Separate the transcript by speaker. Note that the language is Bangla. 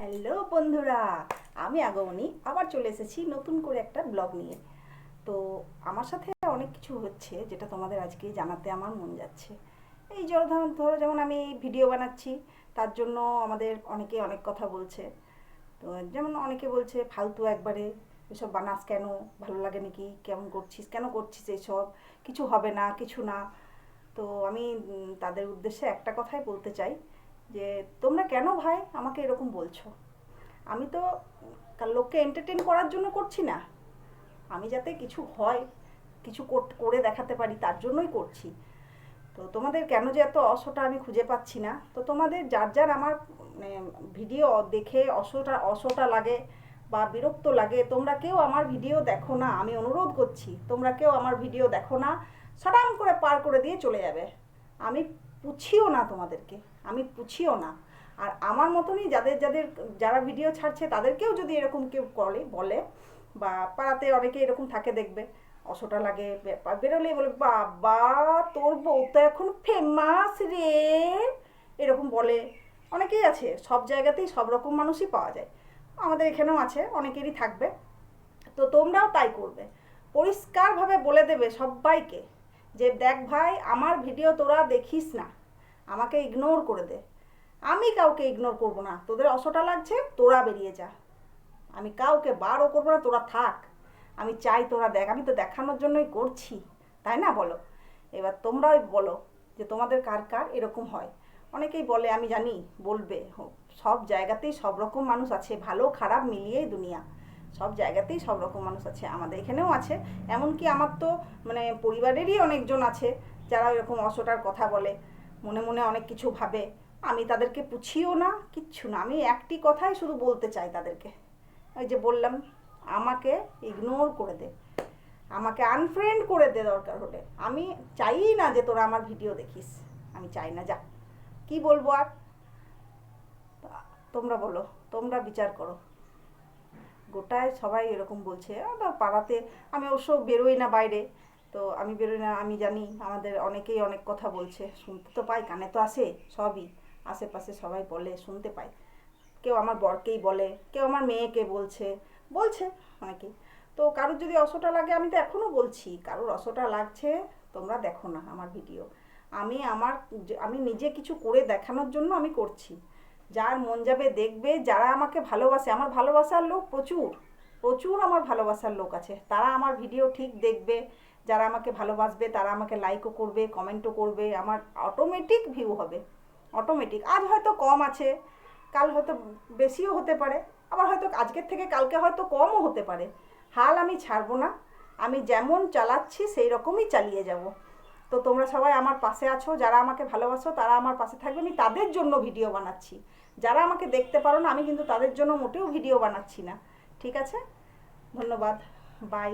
Speaker 1: হ্যালো বন্ধুরা, আমি আগমনী আবার চলে এসেছি নতুন করে একটা ব্লগ নিয়ে। তো আমার সাথে অনেক কিছু হচ্ছে যেটা তোমাদের আজকে জানাতে আমার মন যাচ্ছে। এই ধরো ধরো যেমন আমি ভিডিও বানাচ্ছি, তার জন্য আমাদের অনেকে অনেক কথা বলছে। তো যেমন অনেকে বলছে, ফালতু একবারে, এসব বানাস কেন? ভালো লাগে নাকি? কেমন করছিস? কেন করছিস এইসব কিছু হবে না, কিছু না। তো আমি তাদের উদ্দেশ্যে একটা কথাই বলতে চাই। যে তোমরা কেন ভাই আমাকে এরকম বলছো? আমি তো লোককে এন্টারটেন করার জন্য করছি না। আমি যাতে কিছু হয় কিছু করে দেখাতে পারি তার জন্যই করছি। তো তোমাদের কেন যে এত অসটা আমি খুঁজে পাচ্ছি না? তো তোমাদের যার যার আমার মানে, ভিডিও দেখে অসটা অসটা লাগে বা বিরক্ত লাগে তোমরা কেউ আমার ভিডিও দেখো না আমি অনুরোধ করছি তোমরা কেউ আমার ভিডিও দেখো না সটাম করে পার করে দিয়ে চলে যাবে। আমি পুছিও না তোমাদেরকে, আমি পুছিও না। আর আমার মতনই যাদের যাদের, যারা ভিডিও ছাড়ছে তাদেরকেও যদি এরকম কেউ করে, বলে বা পাড়াতে অনেকে এরকম থাকে দেখবে, অসটা লাগে বেরোলেই বলে, বাবা, তোর বউ তো এখন ফেমাস রে! এরকম বলে। অনেকেই আছে, সব জায়গাতেই সব রকম মানুষই পাওয়া যায়। আমাদের এখানেও আছে, অনেকেরই থাকবে। তো তোমরাও তাই করবে। পরিষ্কারভাবে বলে দেবে সবাইকে। যে দেখ ভাই, আমার ভিডিও তোরা দেখিস না। আমাকে ইগনোর করে দে। আমি কাউকে ইগনোর করব না। তোদের অসটা লাগছে, তোরা বেরিয়ে যা। আমি কাউকে বারও করব না, তোরা থাক। আমি চাই তোরা দেখ, আমি তো দেখানোর জন্যই করছি। তাই না বলো? এবার তোমরাই বলো যে তোমাদের কার কার এরকম হয়। অনেকেই বলে, আমি জানি, বলবে। সব জায়গাতেই সব রকম মানুষ আছে, ভালো খারাপ মিলিয়েই দুনিয়া। সব জায়গাতেই সব রকম মানুষ আছে, আমাদের এখানেও আছে। এমনকি আমার তো মানে পরিবারেরই অনেকজন আছে যারা এরকম অসটার কথা বলে, মনে মনে অনেক কিছু ভাবে। আমি তাদেরকে পুছিও না, কিচ্ছু না। আমি একটি কথাই শুধু বলতে চাই তাদেরকে। ওই যে বললাম, আমাকে ইগনোর করে দে। আমাকে আনফ্রেন্ড করে দে দরকার হলে। আমি চাই না যে তোরা আমার ভিডিও দেখিস। আমি চাই না, যা। কি বলব আর? তোমরা বলো, তোমরা বিচার করো। গোটায় সবাই এরকম বলছে পাড়াতে আমি অবশ্য বেরোই না বাইরে। তো আমি বেরোই না, আমি জানি আমাদের অনেকেই অনেক কথা বলছে, শুনতে তো পাই, কানে তো আসে, সবই। আশেপাশে সবাই বলে, শুনতে পাই। কেউ আমার বরকেই বলে, কেউ আমার মেয়েকে বলছে বলছে অনেকেই। তো কারোর যদি অসটা লাগে, আমি তো এখনও বলছি, কারোর অসটা লাগছে, তোমরা দেখো না আমার ভিডিও। আমি আমার আমি নিজে কিছু করে দেখানোর জন্য আমি করছি। যার মন যাবে দেখবে, যারা আমাকে ভালোবাসে। আমার ভালোবাসার লোক প্রচুর প্রচুর আমার ভালোবাসার লোক আছে। তারা আমার ভিডিও ঠিক দেখবে, যারা আমাকে ভালোবাসবে, তারা আমাকে লাইকও করবে কমেন্টও করবে, আমার অটোমেটিক ভিউ হবে অটোমেটিক আজ হয়তো কম আছে, কাল হয়তো বেশিও হতে পারে, আবার হয়তো আজকের থেকে কালকে হয়তো কমও হতে পারে। হাল আমি ছাড়বো না, আমি যেমন চালাচ্ছি সেই রকমই চালিয়ে যাব। তো তোমরা সবাই আমার পাশে আছো, যারা আমাকে ভালোবাসো তারা আমার পাশে থাকবে। আমি তাদের জন্য ভিডিও বানাচ্ছি। যারা আমাকে দেখতে পারো না, আমি কিন্তু তাদের জন্য মোটেও ভিডিও বানাচ্ছি না। ঠিক আছে? ধন্যবাদ। বাই